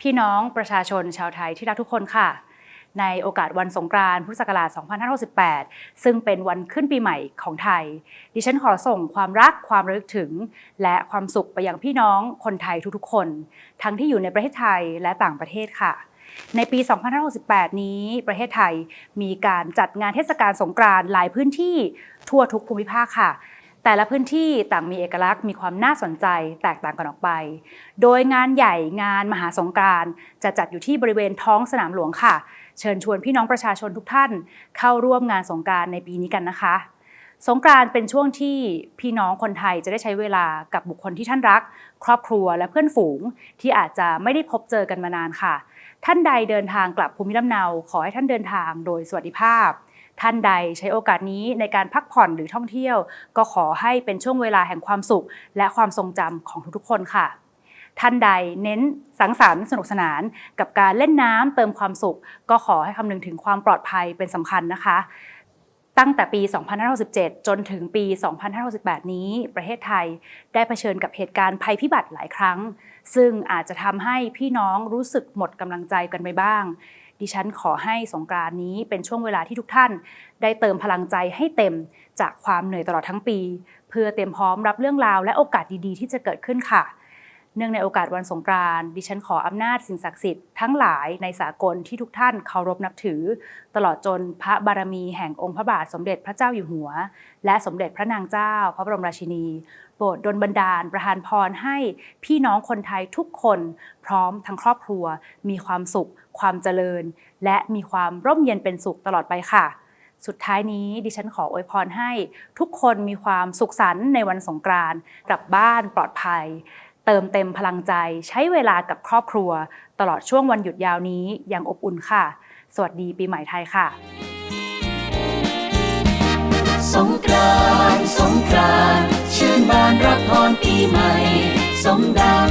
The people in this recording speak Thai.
พี่น้องประชาชนชาวไทยที่รักทุกคนค่ะ ในโอกาสวันสงกรานต์พุทธศักราช 2568 ซึ่งเป็นวันขึ้นปีใหม่ของไทย ดิฉันขอส่งความรักความระลึกถึง และความสุขไปยังพี่น้องคนไทยทุกๆ คน ทั้งที่อยู่ในประเทศไทยและต่างประเทศค่ะในปี 2568 นี้ประเทศไทยมีการจัดงานเทศกาลสงกรานต์หลายพื้นที่ทั่วทุกภูมิภาคค่ะ แต่ละพื้นที่ต่างมีเอกลักษณ์มีความน่าสนใจแตกต่างกันออกไป โดยงานใหญ่งานมหาสงกานต์จะจัดอยู่ที่บริเวณท้องสนามหลวงค่ะ เชิญชวนพี่น้องประชาชนทุกท่าน เข้าร่วมงานสงกานต์ในปีนี้กันนะคะ สงกานต์เป็นช่วงที่พี่น้องคนไทยจะได้ใช้เวลากับบุคคลที่ท่านรัก ครอบครัวและเพื่อนฝูง ที่อาจจะไม่ได้พบเจอกันมานานค่ะ ท่านใดเดินทางกลับภูมิลำเนาขอให้ท่านเดินทางโดยสวัสดิภาพ ท่านใดใช้โอกาสนี้ในการพักผ่อนหรือท่องเที่ยว ก็ขอให้เป็นช่วงเวลาแห่งความสุข และความทรงจำของทุกๆคนค่ะท่านใดเน้นสังสรรค์สนุกสนาน กับการเล่นน้ำเติมความสุข ก็ขอให้คำนึงถึงความปลอดภัยเป็นสำคัญนะคะ ตั้งแต่ปี 2567 จนถึงปี 2568 นี้ ประเทศไทยได้เผชิญกับเหตุการณ์ภัยพิบัติหลายครั้ง ซึ่งอาจจะทำให้พี่น้องรู้สึกหมดกำลังใจกันไปบ้าง ดิฉันขอให้สงกรานนี้เป็นช่วงเวลาที่ทุกท่าน ได้เติมพลังใจให้เต็มจากความเหนื่อยตลอดทั้งปี เพื่อเตรียมพร้อมรับเรื่องราวและโอกาสดีๆ ที่จะเกิดขึ้นค่ะ เนื่องในโอกาสวันสงกรานต์ดิฉันขออำนาจสิ่งศักดิ์สิทธิ์ทั้งหลายในสากลที่ทุกท่านเคารพนับถือ ตลอดจนพระบารมีแห่งองค์พระบาทสมเด็จพระเจ้าอยู่หัว และสมเด็จพระนางเจ้า พระบรมราชินีโปรดดลบันดาลประทานพรให้พี่น้องคนไทยทุกคนพร้อมทั้งครอบครัว มีความสุข ความเจริญ และมีความร่มเย็นเป็นสุขตลอดไปค่ะ สุดท้ายนี้ดิฉันขออวยพรให้ทุกคนมีความสุขสันต์ในวันสงกรานต์กลับบ้านปลอดภัย เติมเต็มพลังใจ ใช้เวลากับครอบครัว ตลอดช่วงวันหยุดยาวนี้อย่างอบอุ่นค่ะ สวัสดีปีใหม่ไทยค่ะ สงกรานต์สงกรานต์ชื่นบานรับพรปีใหม่ สมดัง